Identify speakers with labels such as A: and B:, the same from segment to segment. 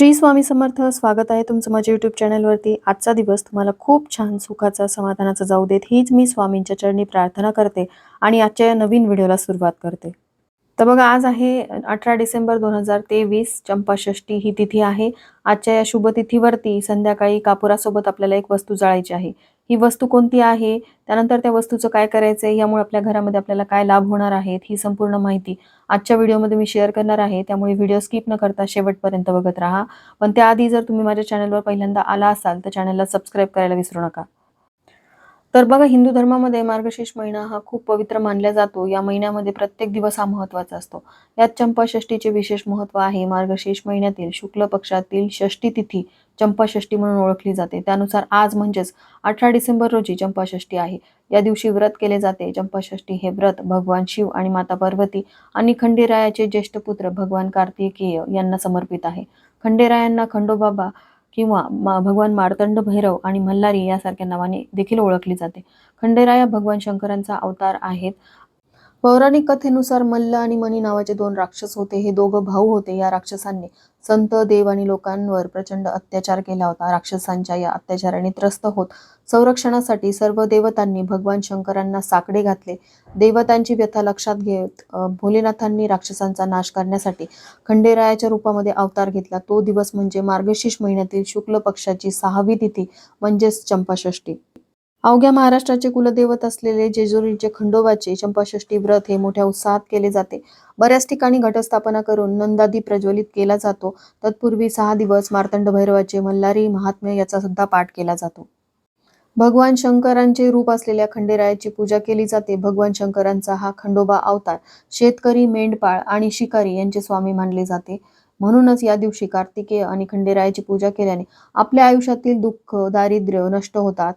A: श्री स्वामी समर्थ स्वागत आहे तुमचं माझ्या यूट्यूब चॅनलवरती आजचा दिवस तुम्हाला खूप छान सुखाचा समाधानाचा जाऊ देत. हीच मी स्वामींच्या चरणी प्रार्थना करते आणि आजच्या या नवीन व्हिडिओला सुरुवात करते. तर बघा आज आहे अठरा डिसेंबर दोन हजार तेवीस चंपाषष्ठी ही तिथी आहे. आजच्या या शुभ तिथीवरती संध्याकाळी कापुरासोबत आपल्याला एक वस्तू जाळायची आहे. ही वस्तू कोणती आहे? त्यानंतर त्या वस्तूचं काय करायचं आहे यामुळे आपल्या घरामध्ये आपल्याला काय लाभ होणार आहेत? ही संपूर्ण माहिती आजच्या व्हिडिओमध्ये मी शेअर करणार आहे. त्यामुळे व्हिडिओ स्किप न करता शेवटपर्यंत बघत राहा. पण त्याआधी जर तुम्ही माझ्या चॅनलवर पहिल्यांदा आला असाल तर चॅनलला सबस्क्राईब करायला विसरू नका. तर बघा हिंदू धर्मामध्ये मार्गशीर्ष महिना हा खूप पवित्र मानला जातो. या महिन्यामध्ये प्रत्येक दिवस हा महत्त्वाचा असतो. यात चंपाषष्ठीचे विशेष महत्त्व आहे. मार्गशीर्ष महिन्यातील शुक्ल पक्षातील षष्ठी तिथी चंपाषष्ठी म्हणून ओळखली जाते. त्यानुसार आज म्हणजेच अठरा डिसेंबर रोजी चंपाषष्ठी आहे. या दिवशी व्रत केले जाते. चंपाषष्ठी हे व्रत भगवान शिव आणि माता पार्वती आणि खंडेरायाचे ज्येष्ठ पुत्र भगवान कार्तिकेय यांना समर्पित आहे. खंडेरायांना खंडोबाबा किंवा मा भगवान मार्तंड भैरव आणि मल्हारी यासारख्या नावाने देखील ओळखली जाते. खंडेराया भगवान शंकरांचा अवतार आहेत. पौराणिक कथेनुसार मल्ल आणि मणी नावाचे दोन राक्षस होते. हे दोघं भाऊ होते. या राक्षसांनी संत देव आणि लोकांवर प्रचंड अत्याचार केला होता. राक्षसांच्या या अत्याचाराने त्रस्त होत संरक्षणासाठी सर्व देवतांनी भगवान शंकरांना साकडे घातले. देवतांची व्यथा लक्षात घेत भोलेनाथांनी राक्षसांचा नाश करण्यासाठी खंडेरायाच्या रूपामध्ये अवतार घेतला. तो दिवस म्हणजे मार्गशीर्ष महिन्यातील शुक्ल पक्षाची सहावी तिथी म्हणजेच चंपाषष्ठी. अवघ्या महाराष्ट्राचे कुलदैवत असलेले जेजुरीचे खंडोबाचे चंपाषष्ठी व्रत हे मोठ्या उत्साहात केले जाते. बऱ्याच ठिकाणी घटस्थापना करून नंदादी प्रज्वलित केला जातो. तत्पूर्वी सहा दिवस मार्तंड भैरवाचे मल्हारी महात्म्य याचा सुद्धा पाठ केला जातो. भगवान शंकरांचे रूप असलेल्या खंडेरायाची पूजा केली जाते. भगवान शंकरांचा हा खंडोबा अवतार शेतकरी मेंढपाळ आणि शिकारी यांचे स्वामी मानले जाते. म्हणूनच या दिवशी कार्तिकेय आणि खंडेरायाची पूजा केल्याने आपल्या आयुष्यातील दुःख दारिद्र्य नष्ट होतात.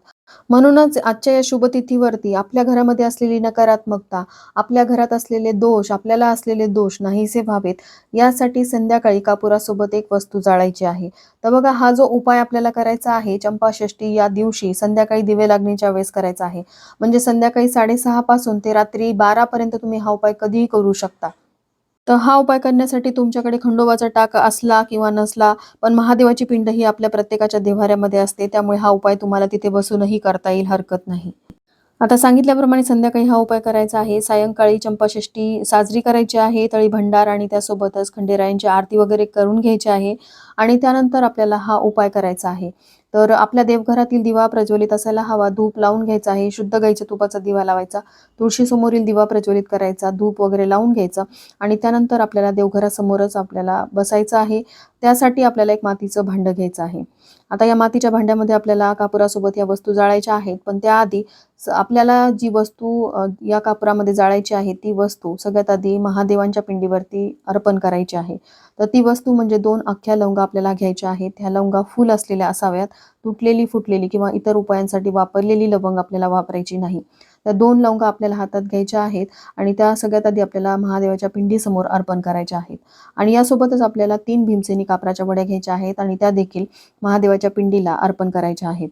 A: म्हणूनच आजच्या या शुभतिथीवरती आपल्या घरामध्ये असलेली नकारात्मकता आपल्या घरात असलेले दोष आपल्याला असलेले दोष नाहीसे व्हावेत यासाठी संध्याकाळी कापुरासोबत एक वस्तू जाळायची आहे. तर बघा हा जो उपाय आपल्याला करायचा आहे चंपाषष्ठी या दिवशी संध्याकाळी दिवे लागण्याच्या वेळेस करायचा आहे. म्हणजे संध्याकाळी साडेसहा पासून ते रात्री बारा पर्यंत तुम्ही हा उपाय कधीही करू शकता. तर हा उपाय करण्यासाठी तुमच्याकडे खंडोबाचा टाक असला किंवा नसला पण महादेवाची पिंड ही आपल्या प्रत्येकाच्या देव्हाऱ्यामध्ये असते त्यामुळे हा उपाय तुम्हाला तिथे बसूनही करता येईल हरकत नाही. आता सांगितल्याप्रमाणे संध्याकाळी हा उपाय करायचा आहे. सायंकाळी चंपाषष्ठी साजरी करायची आहे तळी भंडार आणि त्यासोबतच खंडेरायांची आरती वगैरे करून घ्यायची आहे आणि त्यानंतर आपल्याला हा उपाय करायचा आहे. तर आपल्या देवघरातील दिवा प्रज्वलित असायला हवा. धूप लावून घ्यायचा आहे. शुद्ध गाईच्या तुपाचा दिवा लावायचा. तुळशीसमोरील दिवा प्रज्वलित करायचा. धूप वगैरे लावून घ्यायचा. आणि त्यानंतर आपल्याला देवघरासमोरच आपल्याला बसायचं आहे. त्यासाठी आपल्याला एक मातीचं भांडं घ्यायचं आहे. आता या मातीच्या भांड्यामध्ये आपल्याला कापुरासोबत या वस्तू जाळायच्या आहेत. पण त्याआधी आपल्याला जी वस्तू या कापुरामध्ये जाळायची आहे ती वस्तू सगळ्यात आधी महादेवांच्या पिंडीवरती अर्पण करायची आहे. तर ती वस्तू म्हणजे दोन अख्ख्या लवंगा आपल्याला घ्यायच्या आहेत. ह्या लवंगा फुल असलेल्या असाव्यात. तुटलेली फुटलेली किंवा इतर उपायांसाठी वापरलेली लवंग आपल्याला वापरायची नाही. त्या दोन लवंगा आपल्याला हातात घ्यायच्या आहेत आणि त्या सगळ्यात आधी आपल्याला महादेवाच्या पिंडीसमोर अर्पण करायच्या आहेत. आणि यासोबतच आपल्याला तीन भीमसेनी कापराच्या वड्या घ्यायच्या आहेत आणि त्या देखील महादेवाच्या पिंडीला अर्पण करायच्या आहेत.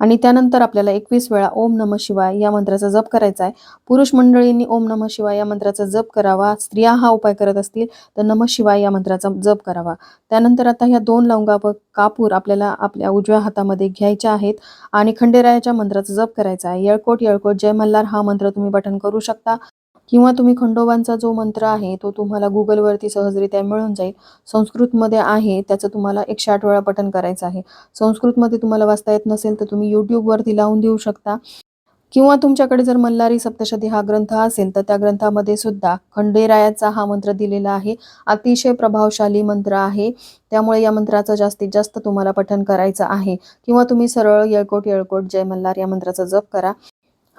A: आणि त्यानंतर आपल्याला एकवीस वेळा ओम नम शिवाय या मंत्राचा जप करायचा आहे. पुरुष मंडळींनी ओम नम शिवाय या मंत्राचा जप करावा. स्त्रिया हा उपाय करत असतील तर नम शिवाय या मंत्राचा जप करावा. त्यानंतर आता ह्या दोन लवंगा व कापूर आपल्याला आपल्या उजव्या हातामध्ये घ्यायच्या आहेत आणि खंडेरायाच्या मंत्राचा जप करायचा आहे. येळकोट येळकोट जय मल्हार हा मंत्र तुम्ही पठण करू शकता. किंवा तुम्ही खंडोबांचा जो मंत्र आहे तो तुम्हाला गुगलवरती सहजरित्या मिळून जाईल. संस्कृतमध्ये आहे त्याचं तुम्हाला एकशे आठ वेळा पठण करायचं आहे. संस्कृतमध्ये तुम्हाला वाचता येत नसेल तर तुम्ही यूट्यूबवरती लावून देऊ शकता. किंवा तुमच्याकडे जर मल्हारी सप्तशती हा ग्रंथ असेल तर त्या ग्रंथामध्ये सुद्धा खंडेरायाचा हा मंत्र दिलेला आहे. अतिशय प्रभावशाली मंत्र आहे. त्यामुळे या मंत्राचं जास्तीत जास्त तुम्हाला पठण करायचं आहे. किंवा तुम्ही सरळ येळकोट येळकोट जय मल्हार या मंत्राचा जप करा.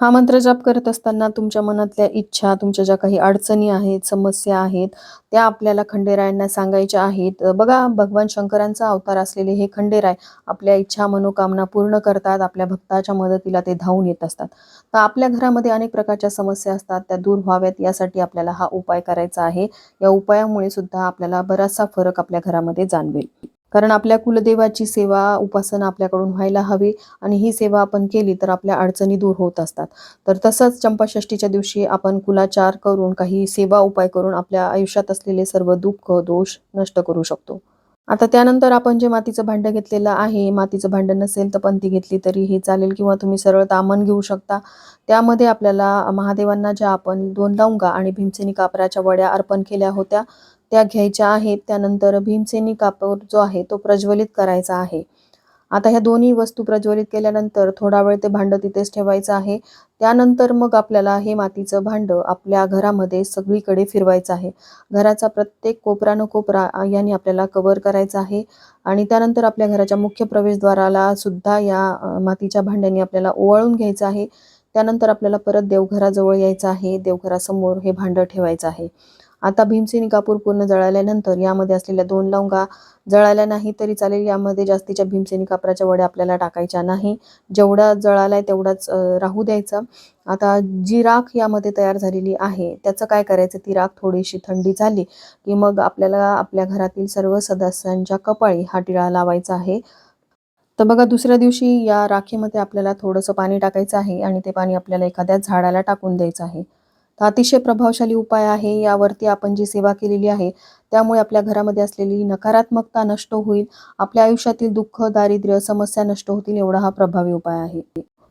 A: हा मंत्र जप करत असताना तुमच्या मनातल्या इच्छा तुमच्या ज्या काही अडचणी आहेत समस्या आहेत त्या आपल्याला खंडेरायांना सांगायच्या आहेत. बघा भगवान शंकरांचा अवतार असलेले हे खंडेराय आपल्या इच्छा मनोकामना पूर्ण करतात आपल्या भक्ताच्या मदतीला ते धावून येत असतात. तर आपल्या घरामध्ये अनेक प्रकारच्या समस्या असतात त्या दूर व्हाव्यात यासाठी आपल्याला हा उपाय करायचा आहे. या उपायामुळे सुद्धा आपल्याला बराचसा फरक आपल्या घरामध्ये जाणवेल. कारण आपल्या कुलदेवाची सेवा उपासना आपल्याकडून व्हायला हवी आणि ही सेवा आपण केली तर आपल्या अडचणी दूर होत असतात. तर तसंच चंपाषष्ठीच्या दिवशी आपण कुलाचार करून काही सेवा उपाय करून आपल्या आयुष्यात असलेले सर्व दुःख दोष नष्ट करू शकतो. आता त्यानंतर आपण जे मातीचं भांडं घेतलेलं आहे मातीचं भांडं नसेल तर पंती घेतली तरी हे चालेल किंवा तुम्ही सरळ तामण घेऊ शकता. त्यामध्ये आपल्याला महादेवांना ज्या आपण दोन लवंगा आणि भीमसेनी कापराच्या वड्या अर्पण केल्या होत्या त्या घ्यायच्या आहेत त्यानंतर भीमसेनी कापूर जो आहे तो प्रज्वलित करायचा आहे. आता ह्या दोन्ही वस्तू प्रज्वलित केल्यानंतर थोडा वेळ ते भांडं तिथेच ठेवायचं आहे. त्यानंतर मग आपल्याला हे मातीचं भांडं आपल्या घरामध्ये सगळीकडे फिरवायचं आहे. घराचा प्रत्येक कोपरानं कोपरा याने आपल्याला कवर करायचा आहे. आणि त्यानंतर आपल्या घराच्या मुख्य प्रवेशद्वाराला सुद्धा या मातीच्या भांड्याने आपल्याला ओवाळून घ्यायचं आहे. त्यानंतर आपल्याला परत देवघराजवळ यायचं आहे. देवघरासमोर हे भांडं ठेवायचं आहे. आता भीमसेनी कापूर पूर्ण जळाल्यानंतर यामध्ये असलेल्या दोन लवंगा जळाल्या नाही तरी चालेल यामध्ये जास्तीच्या भीमसेनी कापराच्या वड्या आपल्याला टाकायच्या नाही. जेवढा जळालाय तेवढाच राहू द्यायचा. आता जी राख यामध्ये तयार झालेली आहे त्याचं काय करायचं? ती राख थोडीशी थंडी झाली की मग आपल्याला आपल्या घरातील सर्व सदस्यांच्या कपाळी हा टिळा लावायचा आहे. तर बघा दुसऱ्या दिवशी या राखेमध्ये आपल्याला थोडंसं पाणी टाकायचं आहे आणि ते पाणी आपल्याला एखाद्या झाडाला टाकून द्यायचं आहे. तर अतिशय प्रभावशाली उपाय आहे. यावरती आपण जी सेवा केलेली आहे त्यामुळे आपल्या घरामध्ये असलेली नकारात्मकता नष्ट होईल. आपल्या आयुष्यातील दुःख दारिद्र्य समस्या नष्ट होतील एवढा हा प्रभावी उपाय आहे.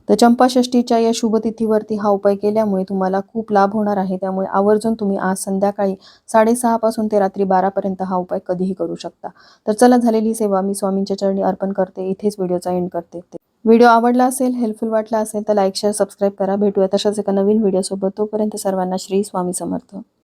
A: तर चंपाषष्टीच्या या शुभतिथीवरती हा उपाय केल्यामुळे तुम्हाला खूप लाभ होणार आहे. त्यामुळे आवर्जून तुम्ही आज संध्याकाळी साडेसहापासून ते रात्री बारापर्यंत हा उपाय कधीही करू शकता. तर चला झालेली सेवा मी स्वामींच्या चरणी अर्पण करते. इथेच व्हिडिओचा एंड करते. व्हिडिओ आवडला असेल हेल्पफुल वाटला असेल तर लाईक शेअर सबस्क्राईब करा. भेटूया तशाच एका नवीन व्हिडिओसोबत तोपर्यंत सर्वांना श्री स्वामी समर्थ.